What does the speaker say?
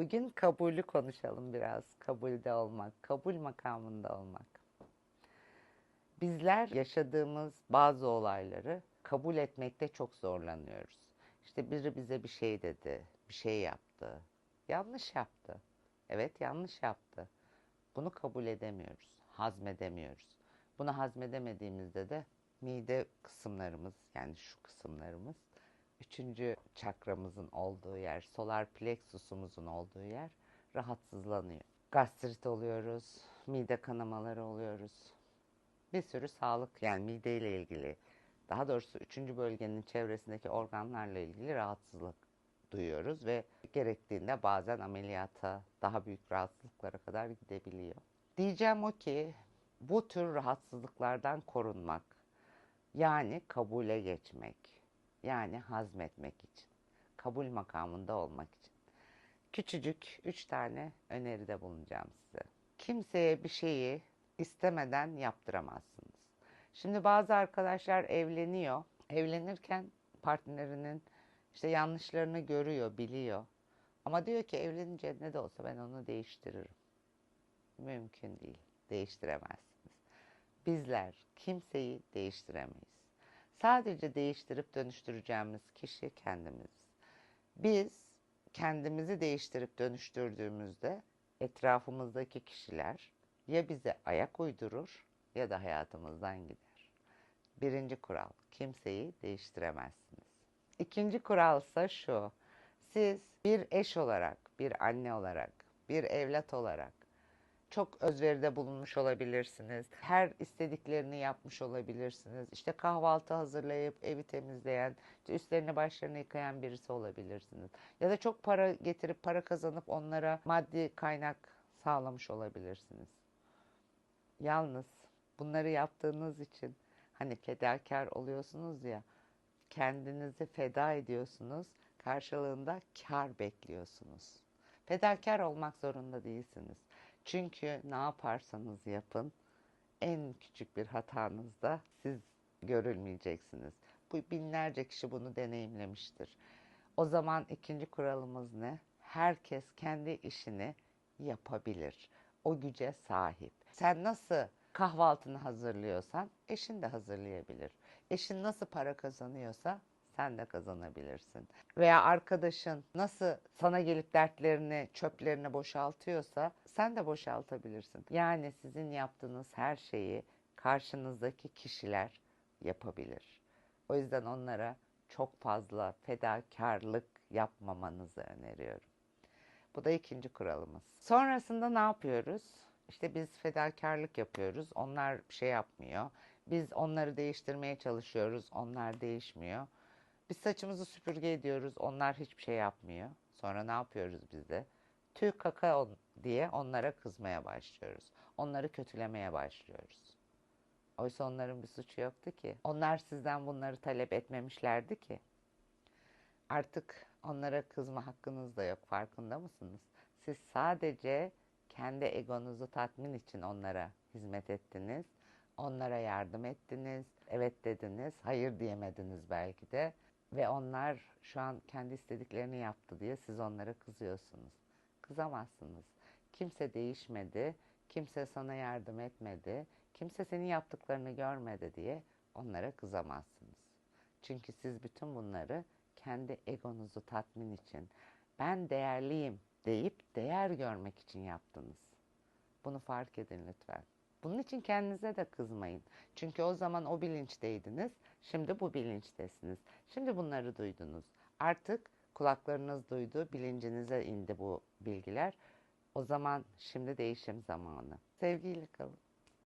Bugün kabulü konuşalım biraz. Kabulde olmak, kabul makamında olmak. Bizler yaşadığımız bazı olayları kabul etmekte çok zorlanıyoruz. İşte biri bize bir şey dedi, bir şey yaptı. Yanlış yaptı. Evet yanlış yaptı. Bunu kabul edemiyoruz, hazmedemiyoruz. Bunu hazmedemediğimizde de mide kısımlarımız yani şu kısımlarımız üçüncü çakramızın olduğu yer, solar plexusumuzun olduğu yer rahatsızlanıyor. Gastrit oluyoruz, mide kanamaları oluyoruz. Bir sürü sağlık yani mideyle ilgili, daha doğrusu üçüncü bölgenin çevresindeki organlarla ilgili rahatsızlık duyuyoruz ve gerektiğinde bazen ameliyata, daha büyük rahatsızlıklara kadar gidebiliyor. Diyeceğim o ki bu tür rahatsızlıklardan korunmak, yani kabule geçmek, yani hazmetmek için, kabul makamında olmak için. Küçücük üç tane öneride bulunacağım size. Kimseye bir şeyi istemeden yaptıramazsınız. Şimdi bazı arkadaşlar evleniyor. Evlenirken partnerinin işte yanlışlarını görüyor, biliyor. Ama diyor ki evlenince ne de olsa ben onu değiştiririm. Mümkün değil. Değiştiremezsiniz. Bizler kimseyi değiştiremeyiz. Sadece değiştirip dönüştüreceğimiz kişi kendimiz. Biz kendimizi değiştirip dönüştürdüğümüzde etrafımızdaki kişiler ya bize ayak uydurur ya da hayatımızdan gider. Birinci kural, kimseyi değiştiremezsiniz. İkinci kural ise şu, siz bir eş olarak, bir anne olarak, bir evlat olarak çok özveride bulunmuş olabilirsiniz. Her istediklerini yapmış olabilirsiniz. İşte kahvaltı hazırlayıp evi temizleyen, işte üstlerini başlarını yıkayan birisi olabilirsiniz. Ya da çok para getirip para kazanıp onlara maddi kaynak sağlamış olabilirsiniz. Yalnız bunları yaptığınız için hani fedakar oluyorsunuz ya, kendinizi feda ediyorsunuz, karşılığında kar bekliyorsunuz. Fedakar olmak zorunda değilsiniz. Çünkü ne yaparsanız yapın en küçük bir hatanızda siz görülmeyeceksiniz. Bu binlerce kişi bunu deneyimlemiştir. O zaman ikinci kuralımız ne? Herkes kendi işini yapabilir. O güce sahip. Sen nasıl kahvaltını hazırlıyorsan eşin de hazırlayabilir. Eşin nasıl para kazanıyorsa sen de kazanabilirsin. Veya arkadaşın nasıl sana gelip dertlerini, çöplerini boşaltıyorsa sen de boşaltabilirsin. Yani sizin yaptığınız her şeyi karşınızdaki kişiler yapabilir. O yüzden onlara çok fazla fedakarlık yapmamanızı öneriyorum. Bu da ikinci kuralımız. Sonrasında ne yapıyoruz? İşte biz fedakarlık yapıyoruz. Onlar bir şey yapmıyor. Biz onları değiştirmeye çalışıyoruz. Onlar değişmiyor. Biz saçımızı süpürge ediyoruz. Onlar hiçbir şey yapmıyor. Sonra ne yapıyoruz biz de? Tüy kaka diye onlara kızmaya başlıyoruz. Onları kötülemeye başlıyoruz. Oysa onların bir suçu yoktu ki. Onlar sizden bunları talep etmemişlerdi ki. Artık onlara kızma hakkınız da yok. Farkında mısınız? Siz sadece kendi egonuzu tatmin için onlara hizmet ettiniz. Onlara yardım ettiniz. Evet dediniz. Hayır diyemediniz belki de. Ve onlar şu an kendi istediklerini yaptı diye siz onlara kızıyorsunuz. Kızamazsınız. Kimse değişmedi. Kimse sana yardım etmedi. Kimse senin yaptıklarını görmedi diye onlara kızamazsınız. Çünkü siz bütün bunları kendi egonuzu tatmin için, ben değerliyim deyip değer görmek için yaptınız. Bunu fark edin lütfen. Bunun için kendinize de kızmayın. Çünkü o zaman o bilinçteydiniz, şimdi bu bilinçtesiniz. Şimdi bunları duydunuz. Artık kulaklarınız duydu, bilincinize indi bu bilgiler. O zaman şimdi değişim zamanı. Sevgiyle kalın.